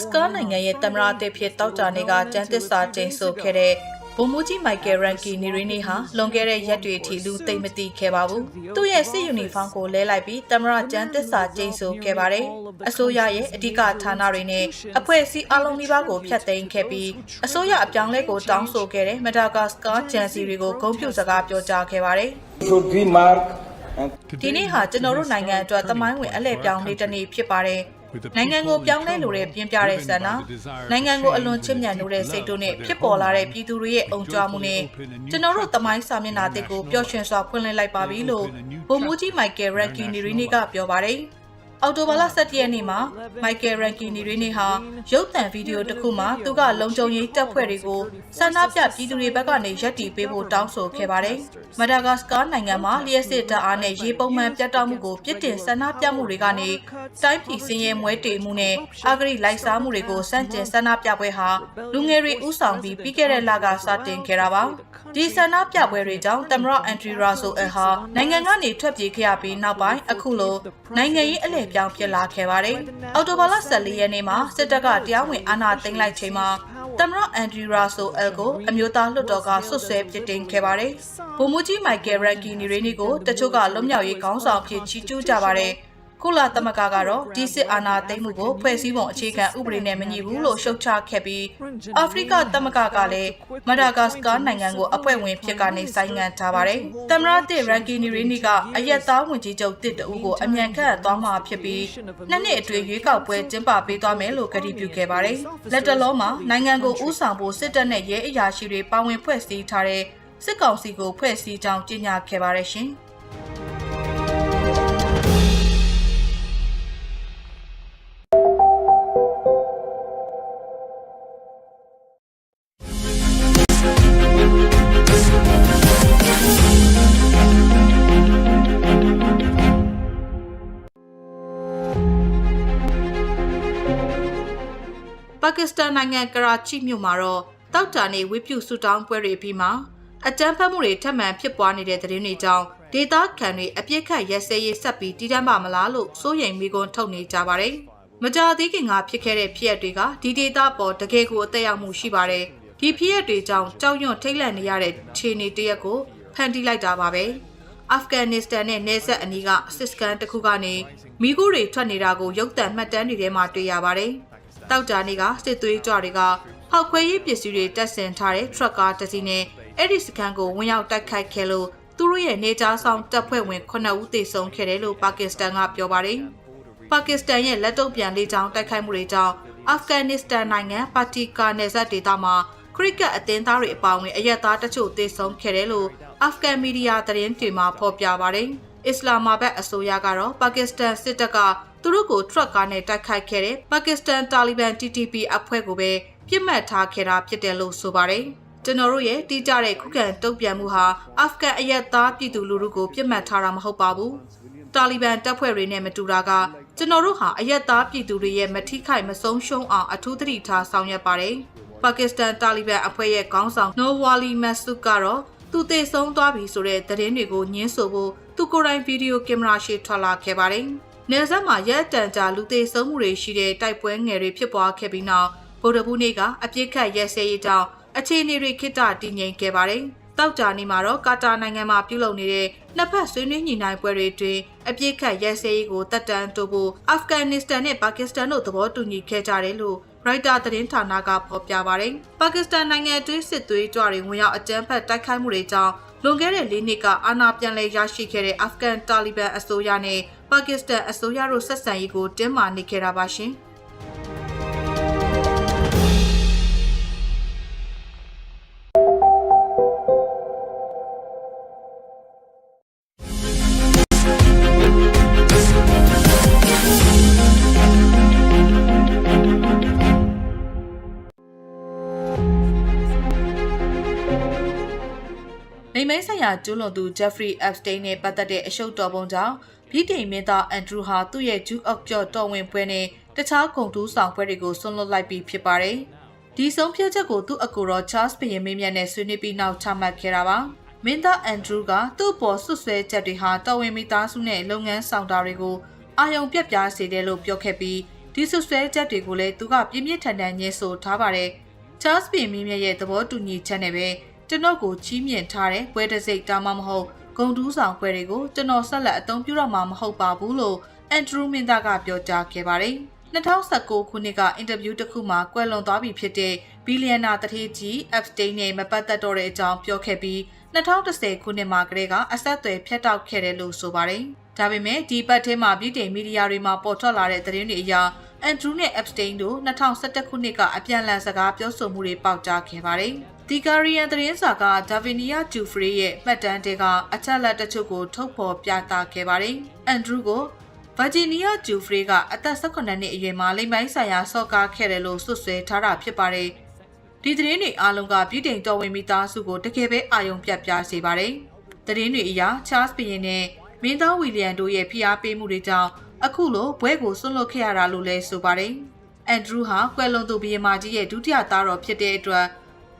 မဒါဂတ်စကာနိုင်ငံရဲ့သမ္မတအသစ်ဖြစ်တောက်ကြနေကကျန်းသစ္စာကျိန်ဆိုခဲ့တဲ့ဘုံမူကြီးမိုက်ကယ်ရန်ကီနီရီနီဟာလွန်ခဲ့တဲ့ရက်တွေအထိလူသိမ့်မသိခဲ့ပါဘူး။သူ့ရဲ့စစ်ယူနီဖောင်းကိုလဲလိုက်ပြီးသမ္မတကျန်းသစ္စာကျိန်ဆိုခဲ့ပါတယ်။အစိုးရရဲ့အဓိကဌာနတွေနဲ့အဖွဲ့အစည်းအလုံးကြီးပါးကိုဖျက်သိမ်းခဲ့ပြီးအစိုးရအပြောင်းလဲကိုတောင်းဆိုခဲ့တဲ့မဒါဂတ်စကာဂျန်စီတွေကိုဂုဏ်ပြုစကားပြောကြားခဲ့ပါတယ်။ should be marked and ဒီနေ့ဟာကျွန်တော်တို့နိုင်ငံအတွက်သမိုင်းဝင်အလှည့်ပြောင်းလေးတစ်နေ့ဖြစ်ပါတယ်။ နိုင်ငံကိုပြောင်းလဲလိုတဲ့ပြင်းပြတဲ့ဆန္ဒနိုင်ငံကိုအလွန်ချစ်မြတ်နိုးတဲ့စိတ်တို့နဲ့ဖြစ်ပေါ်လာတဲ့ပြည်သူတွေရဲ့အုံကြွမှုနဲ့ကျွန်တော်တို့သမိုင်းစာမျက်နှာတစ်ကိုပျော်ရွှင်စွာဖွင့်လှစ်လိုက်ပါပြီလို့ဗိုလ်မှူးကြီးမိုက်ကယ်ရန်ကီနီရီနီကပြောပါတယ်။ အော်တိုဘာလ17ရက်နေ့မှာမိုက်ကယ်ရန်ကီနီရီနီဟာရုပ်သံဗီဒီယိုတစ်ခုမှာသူကလုံခြုံရေးတပ်ဖွဲ့တွေကိုဆန္ဒပြပြည်သူတွေဘက်ကနေရပ်တည်ပေးဖို့တောင်းဆိုခဲ့ပါတယ်။မဒါဂတ်စကာနိုင်ငံမှာလျှက်စစ်တပ်အားနဲ့ရေပုံမှန်ပြတ်တောက်မှုကိုပြစ်တင်ဆန္ဒပြမှုတွေကနေတိုင်းပြည်စင်းရဲမွဲတေမှုနဲ့အာဂရိလိုက်စားမှုတွေကိုစန့်ကျင်ဆန္ဒပြပွဲဟာလူငယ်တွေဥဆောင်ပြီးပြီးခဲ့တဲ့လကစတင်ခဲ့တာပါ။ဒီဆန္ဒပြပွဲတွေကြောင့်တမရအန်ထရီရာဆိုအယ်ဟာနိုင်ငံကနေထွက်ပြေးခဲ့ရပြီးနောက်ပိုင်းအခုလိုနိုင်ငံရေးအလဲပြောင်းဖြစ်လာခဲ့ပါတယ်။အော်တိုဘာလ14ရက်နေ့မှာစစ်တပ်ကတရားဝင်အာဏာသိမ်းလိုက်ချိန်မှာတမရအန်ဒရီရာဆိုအယ်ကိုအမျိုးသားလွှတ်တော်ကဆွတ်ဆွဲပြစ်တင်ခဲ့ပါတယ်။ဗိုလ်မှူးကြီးမိုက်ကယ်ရန်ကီနီရီနီကိုတချို့ကလွတ်မြောက်ရေးခေါင်းဆောင်ဖြစ်ချီးကျူးကြပါတယ်။ ကုလသမဂ္ဂကတော့ဒီစစ်အာဏာသိမ်းမှုကိုဖွဲ့စည်းပုံအခြေခံဥပဒေနဲ့မညီဘူးလို့ရှုတ်ချခဲ့ပြီးအာဖရိကသမဂ္ဂကလည်းမဒါဂတ်စကာနိုင်ငံကိုအဖွဲ့ဝင်ဖြစ်ကနေဆိုင်းငံ့ထားပါတယ်။သမ္မတတစ်ရန်ကီနီရီနီကအယက်သားဝင်ကြီးချုပ်တစ်တအူးကိုအမြန်ခန့်သွားမှာဖြစ်ပြီးနှစ်နှစ်အတွင်းရွေးကောက်ပွဲကျင်းပပေးသွားမယ်လို့ကတိပြုခဲ့ပါတယ်။လက်တလုံးမှာနိုင်ငံကိုဥဆောင်ဖို့စစ်တပ်နဲ့ရဲအရာရှိတွေပါဝင်ဖွဲ့စည်းထားတဲ့စစ်ကောင်စီကိုဖွဲ့စည်းကြောင်းကြေညာခဲ့ပါတယ်ရှင်။ ကစ္စတန်နိုင်ငံကရာချိမြို့မှာတော့တောက်တာနေဝိပုဆူတောင်းပွဲတွေပြီးမှအကြမ်းဖက်မှုတွေထပ်မံဖြစ်ပွားနေတဲ့သတင်းတွေကြောင့်ဒေသခံတွေအပြစ်ခတ်ရက်စဲရေးဆက်ပြီးတည်တံ့ပါမလားလို့စိုးရိမ်မိကွန်းထုတ်နေကြပါတယ်။မကြာသေးခင်ကဖြစ်ခဲ့တဲ့ဖြစ်ရပ်တွေကဒီဒေသပေါ်တကယ်ကိုအသက်ရောက်မှုရှိပါတယ်။ဒီဖြစ်ရပ်တွေကြောင့်ကြောက်ရွံ့ထိတ်လန့်နေရတဲ့ခြေနေတရက်ကိုဖန်တီးလိုက်တာပါပဲ။အာဖဂန်နစ္စတန်နဲ့နယ်စပ်အနီးကစစ်စကန်တစ်ခုကနေမိခိုးတွေထွက်နေတာကိုရုပ်သံမှတ်တမ်းတွေထဲမှာတွေ့ရပါတယ်။ တောက်တာနေကစစ်သွေးကြွတွေကဖောက်ခွဲရေးပစ္စည်းတွေတပ်ဆင်ထားတဲ့ထရက်ကားတစ်စီးနဲ့အဲ့ဒီစကန်ကိုဝင်ရောက်တိုက်ခိုက်ခဲ့လို့သူတို့ရဲ့နေကြားဆောင်တပ်ဖွဲ့ဝင်9ဦးသေဆုံးခဲ့တယ်လို့ပါကစ္စတန်ကပြောပါတယ်။ပါကစ္စတန်ရဲ့လက်တုပ်ပြန်လေးချောင်းတိုက်ခိုက်မှုတွေကြောင့်အာဖဂန်နစ္စတန်နိုင်ငံပါတီကာနယ်စပ်ဒေသမှာခရစ်ကတ်အသင်းသားတွေအပါအဝင်အရက်သားတချို့သေဆုံးခဲ့တယ်လို့အာဖဂန်မီဒီယာသတင်းတွေမှာဖော်ပြပါတယ်။အစ္စလာမာဘတ်အစိုးရကတော့ပါကစ္စတန်စစ်တပ်က သူတို့ကိုထရက်ကားနဲ့တိုက်ခိုက်ခဲ့တဲ့ပါကစ္စတန်တာလီဘန် TTP အဖွဲ့ကိုပဲပြစ်မှတ်ထားခဲ့တာဖြစ်တယ်လို့ဆိုပါတယ်။ကျွန်တော်တို့ရဲ့တိကျတဲ့ခုခံတုံ့ပြန်မှုဟာအာဖဂန်အရက်သားပြည်သူလူထုကိုပြစ်မှတ်ထားတာမဟုတ်ပါဘူး။တာလီဘန်တပ်ဖွဲ့တွေနဲ့မတူတာကကျွန်တော်တို့ဟာအရက်သားပြည်သူတွေရဲ့မထိခိုက်မဆုံးရှုံးအောင်အထူးသတိထားဆောင်ရွက်ပါတယ်။ပါကစ္စတန်တာလီဘန်အဖွဲ့ရဲ့ခေါင်းဆောင်နိုဝါလီမတ်ဆုကတော့သူသေဆုံးသွားပြီဆိုတဲ့သတင်းတွေကိုညှင်းဆိုဖို့သူကိုယ်တိုင်ဗီဒီယိုကင်မရာရှေ့ထွက်လာခဲ့ပါတယ်။ နယ်စပ်မှာရက်တန်ကြာလူသေဆုံးမှုတွေရှိတဲ့တိုက်ပွဲငယ်တွေဖြစ်ပွားခဲ့ပြီးနောက်ဗုဒ္ဓဘူးနေ့ကအပြစ်ခတ်ရဲစဲရေးကြောင့်အခြေအနေတွေခိတ္တတည်ငြိမ်ခဲ့ပါတယ်။တောက်ကြနေမှာတော့ကာတာနိုင်ငံမှာပြုလုပ်နေတဲ့နှစ်ဖက်ဆွေးနွေးညှိနှိုင်းပွဲတွေအတွင်းအပြစ်ခတ်ရဲစဲရေးကိုတက်တန်းတိုးဖို့အာဖဂန်နစ္စတန်နဲ့ပါကစ္စတန်တို့သဘောတူညီခဲ့ကြတယ်လို့ရိုက်တာသတင်းဌာနကဖော်ပြပါတယ်။ပါကစ္စတန်နိုင်ငံအတွင်းစစ်သွေးကြွတွေဝင်ရောက်အကြမ်းဖက်တိုက်ခိုက်မှုတွေကြောင့်လွန်ခဲ့တဲ့၄နှစ်ကအာဏာပြန်လည်ရရှိခဲ့တဲ့အာဖဂန်တာလီဘန်အစိုးရနဲ့ ပါကစ္စတန်အစိုးရတို့ဆက်ဆံရေးကိုတင်းမာနေခဲ့တာပါရှင်။လိမ္မဲဆိုင်ရာကျူးလွန်သူ Jeffrey Epstein နဲ့ပတ်သက်တဲ့အရှုပ်တော်ပုံကြောင့် ဗြိတိန်မင်းသားအန်ဒရူဟာသူ့ရဲ့ Duke of York တော်ဝင်ပွဲနဲ့တခြားဂုဏ်ထူးဆောင်ပွဲတွေကိုဆွန့်လွတ်လိုက်ပြီးဖြစ်ပါတယ်။ဒီဆုံးဖြတ်ချက်ကိုသူ့အကူတော် Charles ဘုရင်မင်းမြတ်နဲ့ဆွေးနွေးပြီးနောက်ချမှတ်ခဲ့တာပါ။မင်းသားအန်ဒရူကသူ့ပေါ်ဆွဆွဲချက်တွေဟာတော်ဝင်မိသားစုနဲ့လုပ်ငန်းဆောင်တာတွေကိုအာယုံပြက်ပြားစေတယ်လို့ပြောခဲ့ပြီးဒီဆွဆွဲချက်တွေကိုလည်းသူကပြင်းပြင်းထန်ထန်ညှင်းဆိုထားပါတယ်။ Charles ပင်မင်းမြတ်ရဲ့သဘောတူညီချက်နဲ့ပဲကျွန်တော်ကိုချီးမြှင့်ထားတဲ့ပွဲတစ်စိတ်တာမှမဟုတ် ဂုံတူးဆောင်ပွဲတွေကိုကျွန်တော်ဆက်လက်အသုံးပြုတော့မှာမဟုတ်ပါဘူးလို့အန်ဒရူးမင်းသားကပြောကြားခဲ့ပါတယ်။2019ခုနှစ်ကအင်တာဗျူးတစ်ခုမှာကွယ်လွန်သွားပြီဖြစ်တဲ့ဘီလီယံနာတထေးကြီး Epstein နဲ့မပတ်သက်တော့တဲ့အကြောင်းပြောခဲ့ပြီး2010ခုနှစ်မှာကတည်းကအဆက်အသွယ်ဖြတ်တောက်ခဲ့တယ်လို့ဆိုပါတယ်။ဒါပေမဲ့ဒီပတ်ထဲမှာပြည်တင်မီဒီယာတွေမှာပေါ်ထွက်လာတဲ့သတင်းတွေအရအန်ဒရူးနဲ့ Epstein တို့2011ခုနှစ်ကအပြန်အလှန်စကားပြောဆိုမှုတွေပေါက်ကြားခဲ့ပါတယ်။ The Guardian သတင်းစာက Davinia Jufrey ရဲ့မှတ်တမ်းတွေကအချက်အလက်တချို့ကိုထုတ်ဖော်ပြသခဲ့ပါတယ်။အန်ဒရူးကိုဗာဂျီနီးယားဂျူဖရီကအသက်18နှစ်အရွယ်မှာလိမ့်မိုင်းဆိုင်ရာဆော့ကားခဲ့တယ်လို့ဆွဆွဲထားတာဖြစ်ပါတယ်။ဒီသတင်းတွေအားလုံးကပြည်တိန်တော်ဝင်မိသားစုကိုတကယ်ပဲအာရုံပြတ်ပြစေပါတယ်။သတင်းတွေအရချားစ်ဘီယင်နဲ့မင်းသားဝီလီယံတို့ရဲ့ဖိအားပေးမှုတွေကြောင့်အခုလိုဘွဲကိုဆွန့်လွတ်ခဲ့ရတာလို့လည်းဆိုပါတယ်။အန်ဒရူးဟာကွယ်လွန်သူဘီယင်မာကြီးရဲ့ဒုတိယသားတော်ဖြစ်တဲ့အတွက်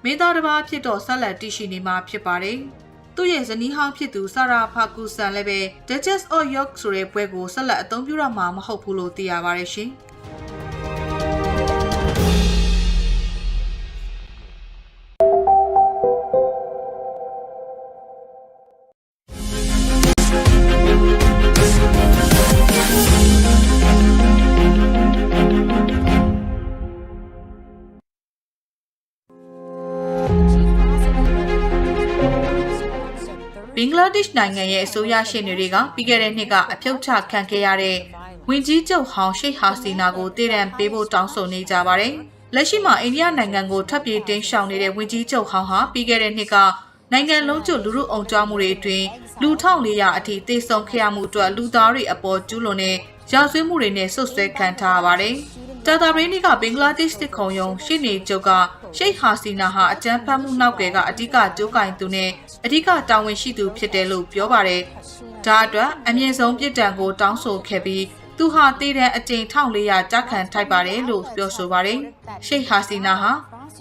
မင်းသားတစ်ပါးဖြစ်တော့ဆက်လက်တည်ရှိနေမှာဖြစ်ပါတယ်။သူ့ရဲ့ဇနီးဟောင်းဖြစ်သူဆာရာဖာကူဆန်လည်းပဲ Duchess of York ဆိုတဲ့ပွဲကိုဆက်လက်အသုံးပြုရမှာမဟုတ်ဘူးလို့သိရပါတယ်ရှင်။။ လားဒေ့ရှ်နိုင်ငံရဲ့အစိုးရရှေ့နေတွေကပြီးခဲ့တဲ့နှစ်ကအဖြုတ်ချခံခဲ့ရတဲ့ဝင်ကြီးချုပ်ဟောင်းရှိတ်ဟာစီနာကိုတည်တံပေးဖို့တောင်းဆိုနေကြပါတယ်။လက်ရှိမှာအိန္ဒိယနိုင်ငံကိုထပ်ပြေးတင်းရှောင်နေတဲ့ဝင်ကြီးချုပ်ဟောင်းဟာပြီးခဲ့တဲ့နှစ်ကနိုင်ငံလုံးကျွလူမှုအုံကြွမှုတွေအတွင်းလူ1400အထိတေဆုံးခဲ့ရမှုအတွက်လူသားတွေအပေါ်ကျူးလွန်တဲ့ရာဇဝတ်မှုတွေနဲ့ဆွဆွဲခံထားရပါတယ်။တာတာဘရင်းနီကဘင်္ဂလားဒေ့ရှ်တစ်ခုံယုံရှေ့နေချုပ်က ရှိတ်ဟာစီနာဟာအကြမ်းဖက်မှုနောက်ွယ်ကအဓိကကြိုးကင်သူနဲ့အဓိကတာဝန်ရှိသူဖြစ်တယ်လို့ပြောပါတယ်။ဒါအတွက်အမြင့်ဆုံးပြစ်ဒဏ်ကိုတောင်းဆိုခဲ့ပြီးသူဟာတည်တဲ့အကြိမ်1400ကြခံထိုက်ပါတယ်လို့ပြောဆိုပါတယ်။ရှိတ်ဟာစီနာဟာ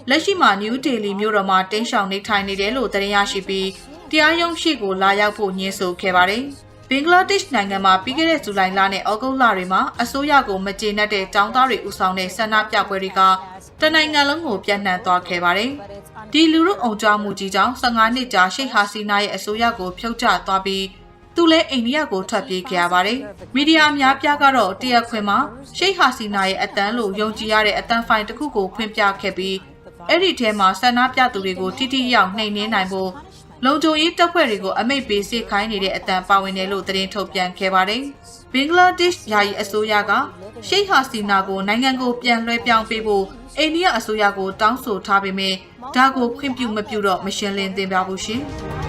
လက်ရှိမှာနယူးဒေလီမြို့တော်မှာတင်းရှောင်နေထိုင်နေတယ်လို့သတင်းရရှိပြီးတရားရုံးရှိကိုလာရောက်ဖို့ညှင်းဆိုခဲ့ပါတယ်။ဘင်္ဂလားဒေ့ရှ်နိုင်ငံမှာပြီးခဲ့တဲ့ဇူလိုင်လနဲ့ဩဂုတ်လတွေမှာအစိုးရကိုမကျေနပ်တဲ့ចောင်းသားတွေဦးဆောင်တဲ့ဆန္ဒပြပွဲတွေက တနိုင်ငံလုံးကိုပြန့်နှံ့သွားခဲ့ပါတယ်။ဒီလူမှုအုံကြွမှုကြီးကြောင့်15နှစ်ကြာရှိတ်ဟာစီနာရဲ့အစိုးရကိုဖြုတ်ချသွားပြီးသူလည်းအိန္ဒိယကိုထွက်ပြေးခဲ့ရပါတယ်။မီဒီယာအများပြားကတော့တရက်ခွင်မှာရှိတ်ဟာစီနာရဲ့အတန်းလို့ယုံကြည်ရတဲ့အတန်းဖိုင်တစ်ခုကိုဖွင့်ပြခဲ့ပြီးအဲ့ဒီထဲမှာဆန္ဒပြသူတွေကိုတိတိယောက်နှိမ်နင်းနိုင်ဖို့လုံခြုံရေးတပ်ဖွဲ့တွေကိုအမိတ်ပေးစေခိုင်းနေတဲ့အတန်ပါဝင်တယ်လို့သတင်းထုတ်ပြန်ခဲ့ပါတယ်။ ဘင်္ဂလားဒေ့ရှ်ယာယီအစိုးရကရှိတ်ဟာစီနာကိုနိုင်ငံကိုပြန်လွှဲပြောင်းပေးဖို့အိန္ဒိယအစိုးရကိုတောင်းဆိုထားပေမဲ့ဒါကိုခွင့်ပြုမပြုတော့မရှင်းလင်းသင်ပြဘူးရှင်။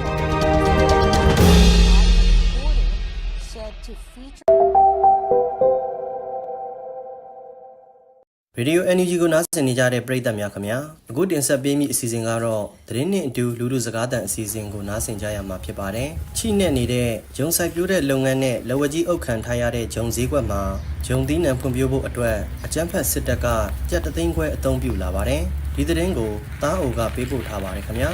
Radio NUG ကိုနားဆင်နေကြတဲ့ပရိသတ်များခင်ဗျာအခုတင်ဆက်ပေးမိအစီအစဉ်ကတော့သတင်းနဲ့အတူလူလူစကားသံအစီအစဉ်ကိုနားဆင်ကြရမှာဖြစ်ပါတယ်ချိနဲ့နေတဲ့ဂျုံဆိုင်ပြိုးတဲ့လုပ်ငန်းနဲ့လဝကြီးအုပ်ခံထားရတဲ့ဂျုံစည်းကွက်မှာဂျုံသီးနှံဖွံ့ဖြိုးဖို့အတွက်အကြမ်းဖက်စစ်တပ်ကကြက်တသိန်းခွဲအသုံးပြုလာပါတယ်ဒီသတင်းကိုတားအိုကပေးပို့ထားပါတယ်ခင်ဗျာ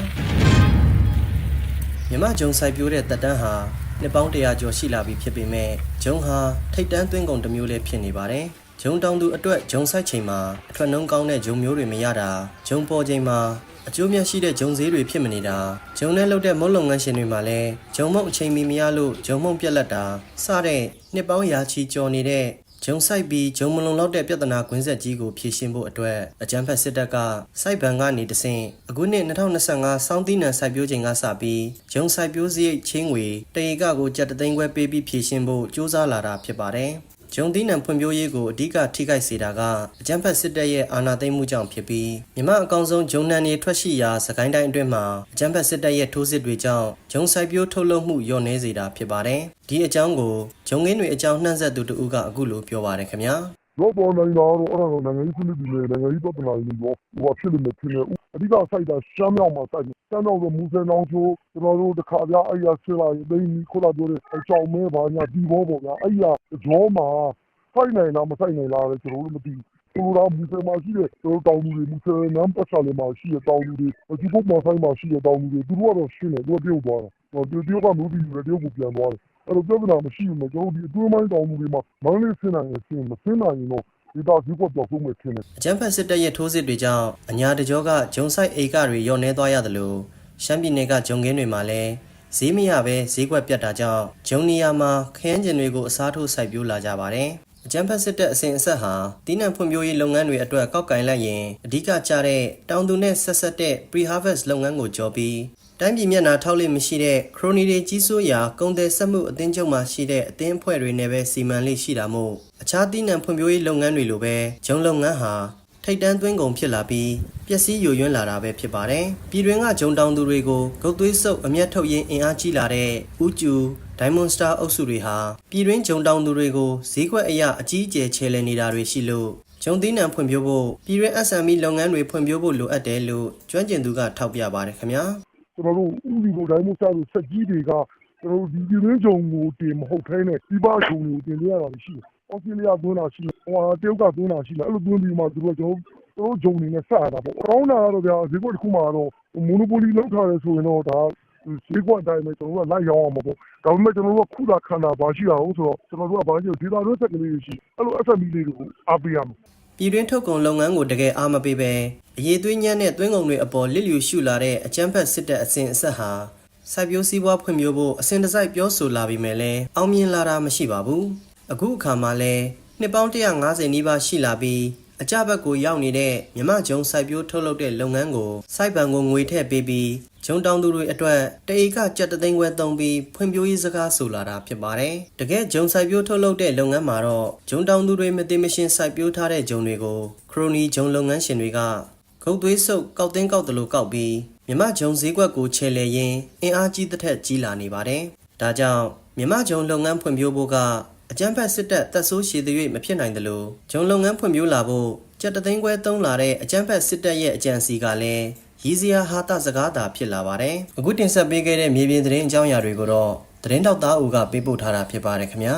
မြမဂျုံဆိုင်ပြိုးတဲ့တက်တန်းဟာနှစ်ပေါင်း100ကျော်ရှိလာပြီဖြစ်ပေမဲ့ဂျုံဟာထိတ်တန်းသွင်းကုန်တစ်မျိုးလေးဖြစ်နေပါတယ် ဂျုံတောင်သူအတွက်ဂျုံဆိုင်ချိန်မှာအထွက်နှုံးကောင်းတဲ့ဂျုံမျိုးတွေမရတာဂျုံပေါ်ချိန်မှာအကျိုးမြတ်ရှိတဲ့ဂျုံဈေးတွေဖြစ်မနေတာဂျုံနဲ့လုပ်တဲ့မုတ်လုပ်ငန်းရှင်တွေမှာလည်းဂျုံမုတ်အချိန်မီမရလို့ဂျုံမုတ်ပြက်လက်တာစတဲ့နှစ်ပေါင်းရာချီကျော်နေတဲ့ဂျုံဆိုင်ပြီးဂျုံမလုံလောက်တဲ့ပြဿနာကွင်းဆက်ကြီးကိုဖြေရှင်းဖို့အတွက်အကြံဖက်စစ်တပ်ကစိုက်ဘဏ်ကနေတဆင့်အခုနှစ်2025စောင်းသီးနှံစိုက်ပျိုးချိန်ကစပြီးဂျုံစိုက်ပျိုးစရိတ်ချင်းငွေတရေကကိုကြက်တသိန်းခွဲပေးပြီးဖြေရှင်းဖို့ကြိုးစားလာတာဖြစ်ပါတယ် ဂျုံသီးနှံဖွံ့ဖြိုးရေးကိုအဓိကထိခိုက်စေတာကအကြမ်းဖက်စစ်တပ်ရဲ့အာဏာသိမ်းမှုကြောင့်ဖြစ်ပြီးမြမအကောင်ဆုံးဂျုံနှံတွေထွက်ရှိရာစကိုင်းတိုင်းအတွင်းမှာအကြမ်းဖက်စစ်တပ်ရဲ့ထိုးစစ်တွေကြောင့်ဂျုံစိုက်ပျိုးထုတ်လုပ်မှုလျော့နည်းစေတာဖြစ်ပါတယ်။ဒီအကြောင်းကိုဂျုံငင်းတွေအကြောင်းနှံ့ဆက်သူတဦးကအခုလိုပြောပါတယ်ခင်ဗျာ။ တော့ပေါ်နိုင်တာတော့အဲ့ဒါတော့နိုင်ငံရေးစနစ်တွေနဲ့နိုင်ငံရေးပြဿနာတွေရောဟိုဖြစ်လိမ့်မယ်ထင်တယ်အဓိကစိုက်တာရှမ်းမြောက်မှာစိုက်တယ်ရှမ်းမြောက်ဆိုမူဆယ်နောင်ချိုကျွန်တော်တို့တခါပြအဲ့ရဆလာဒိန်းခုလာပြောတဲ့အကြောင်းမဲပါညာဒီဘောပေါ့ဗျာအဲ့ရကြောမှာစိုက်နိုင်လားမစိုက်နိုင်လားလဲကျွန်တော်တို့မသိဘူးဆိုတော့မူဆယ်မှာရှိတဲ့ကျွန်တော်တောင်သူတွေမူဆယ်နမ်းပတ်ချာလေမှာရှိတဲ့တောင်သူတွေဒီဘုတ်မှာဆိုင်မှာရှိတဲ့တောင်သူတွေသူတို့ကတော့ရှင်းတယ်သူကပြုတ်သွားတာသူတယောက်ကမျိုးပြီးတယ်တယောက်ကိုပြန်သွားတယ် အဲ့တော့ပြဿနာမရှိဘူးနော်ကျွန်တော်တို့ဒီအတွင်းပိုင်းတောင်သူတွေမှာမန္တလေးဆင်းနိုင်ရင်ဆင်းမဆင်းနိုင်ရင်တော့ဒီတော့ဒီကွက်တော့ဆုံးမယ်ထင်တယ်အကြမ်းဖက်စစ်တပ်ရဲ့ထိုးစစ်တွေကြောင့်အညာတကြောကဂျုံဆိုင်အေကတွေညော့နှဲသွားရသလိုရှမ်းပြည်နယ်ကဂျုံကင်းတွေမှာလည်းဈေးမရပဲဈေးကွက်ပြတ်တာကြောင့်ဂျုံနီယာမှာခရမ်းကျင်တွေကိုအစားထိုးစိုက်ပျိုးလာကြပါတယ်။အကြမ်းဖက်စစ်တပ်အစဉ်အဆက်ဟာတီးနှံဖွံ့ဖြိုးရေးလုပ်ငန်းတွေအတွက်ကောက်ကင်လိုက်ရင်အဓိကကျတဲ့တောင်သူနဲ့ဆက်ဆက်တဲ့ pre-harvest လုပ်ငန်းကိုကြော်ပြီး တိုင်းပြည်မျက်နှာထောက်လိမရှိတဲ့ခရိုနီတွေကြီးစိုးရာကုန်တယ်ဆက်မှုအသင်းချုပ်မှရှိတဲ့အသင်းအဖွဲ့တွေနဲ့ပဲစီမံလေးရှိတာမို့အခြားတီးနှံဖွံ့ဖြိုးရေးလုပ်ငန်းတွေလိုပဲဂျုံလုပ်ငန်းဟာထိတ်တန်းသွင်းကုန်ဖြစ်လာပြီးပျက်စီးယိုယွင်းလာတာပဲဖြစ်ပါတယ်။ပြည်တွင်းကဂျုံတောင်သူတွေကိုဂုတ်သွေးဆုပ်အမျက်ထုတ်ရင်းအင်အားကြီးလာတဲ့ဥကျူဒိုင်မွန်စတာအုပ်စုတွေဟာပြည်တွင်းဂျုံတောင်သူတွေကိုဈေးကွက်အရအကြီးအကျယ်ချဲလှယ်နေတာတွေရှိလို့ဂျုံသီးနှံဖွံ့ဖြိုးဖို့ပြည်တွင်း SME လုပ်ငန်းတွေဖွံ့ဖြိုးဖို့လိုအပ်တယ်လို့ကျွမ်းကျင်သူကထောက်ပြပါတယ်ခင်ဗျာ။ ကျွန်တော်တို့ဥပဒေကိုတိုင်းမစားလို့စက်ကြီးတွေကကျွန်တော်တို့ဒီပြည်ရင်းဂျုံကိုတင်မဟုတ်ထိုင်းနဲ့ဒီပါဂျုံကိုတင်ပြရတာရှိတယ်။အော်စတြေးလျသွင်းတာရှိတယ်။ဟိုဟာတရုတ်ကသွင်းတာရှိတယ်။အဲ့လိုသွင်းပြီးမှသူတို့ကကျွန်တော်တို့ဂျုံနေနဲ့စရတာပေါ့။ကောင်းတာကတော့ဗျာဈေးကွက်တစ်ခုမှတော့မိုနိုပိုလီလောက်ထားတယ်ဆိုရင်တော့ဒါဈေးကွက်အတိုင်းပဲကျွန်တော်တို့ကလိုက်ရောင်းအောင်ပေါ့။ဒါပေမဲ့ကျွန်တော်တို့ကခုတာခန္ဓာဘာရှိတာဟုတ်ဆိုတော့ကျွန်တော်တို့ကဘာလို့ဒေတာတွင်းဆက်ကလေးတွေရှိအဲ့လို SME လေးတွေကိုအားပေးရမယ် ပြည်တွင်းထုတ်ကုန်လုပ်ငန်းကိုတကယ်အားမပေးပဲအရေးသွေးညံ့တဲ့သွင်းကုန်တွေအပေါ်လစ်လျူရှုလာတဲ့အကြမ်းဖက်စစ်တပ်အစဉ်အဆက်ဟာစိုက်ပျိုးစည်းပွားဖွံ့ဖြိုးဖို့အစဉ်တစိုက်ပြောဆိုလာပြီးမယ်လဲအောင်မြင်လာတာမရှိပါဘူးအခုအခါမှာလဲနှစ်ပေါင်း150နီးပါးရှိလာပြီးအကြဘက်ကိုရောက်နေတဲ့မြမဂျုံစိုက်ပျိုးထုတ်လုပ်တဲ့လုပ်ငန်းကိုစိုက်ပံကိုငွေထည့်ပေးပြီး ဂျုံတောင်သူတွေအတွက်တအေကကြက်တသိန်းခွဲသုံးပြီးဖွံ့ဖြိုးရေးစကားဆိုလာတာဖြစ်ပါတယ်တကယ်ဂျုံစိုက်ပျိုးထုတ်လုပ်တဲ့လုပ်ငန်းမှာတော့ဂျုံတောင်သူတွေမသိမရှင်းစိုက်ပျိုးထားတဲ့ဂျုံတွေကိုခရိုနီဂျုံလုပ်ငန်းရှင်တွေကဂုတ်သွေးဆုပ်ကောက်တင်းကောက်တလို့ကောက်ပြီးမြမဂျုံဈေးကွက်ကိုချဲလဲရင်းအင်အားကြီးတစ်ထက်ကြီးလာနေပါတယ်ဒါကြောင့်မြမဂျုံလုပ်ငန်းဖွံ့ဖြိုးဖို့ကအကြမ်းဖက်စစ်တပ်တပ်ဆိုးရှည်သွေးမဖြစ်နိုင်တယ်လို့ဂျုံလုပ်ငန်းဖွံ့ဖြိုးလာဖို့ကြက်တသိန်းခွဲသုံးလာတဲ့အကြမ်းဖက်စစ်တပ်ရဲ့အကြံစီကလည်း ရည်စရာဟာတာစကားသာဖြစ်လာပါတယ်အခုတင်ဆက်ပေးခဲ့တဲ့မြေပြင်သတင်းအကြောင်းအရာတွေကိုတော့သတင်းတောက်သားဦးကပေးပို့ထားတာဖြစ်ပါတယ်ခင်ဗျာ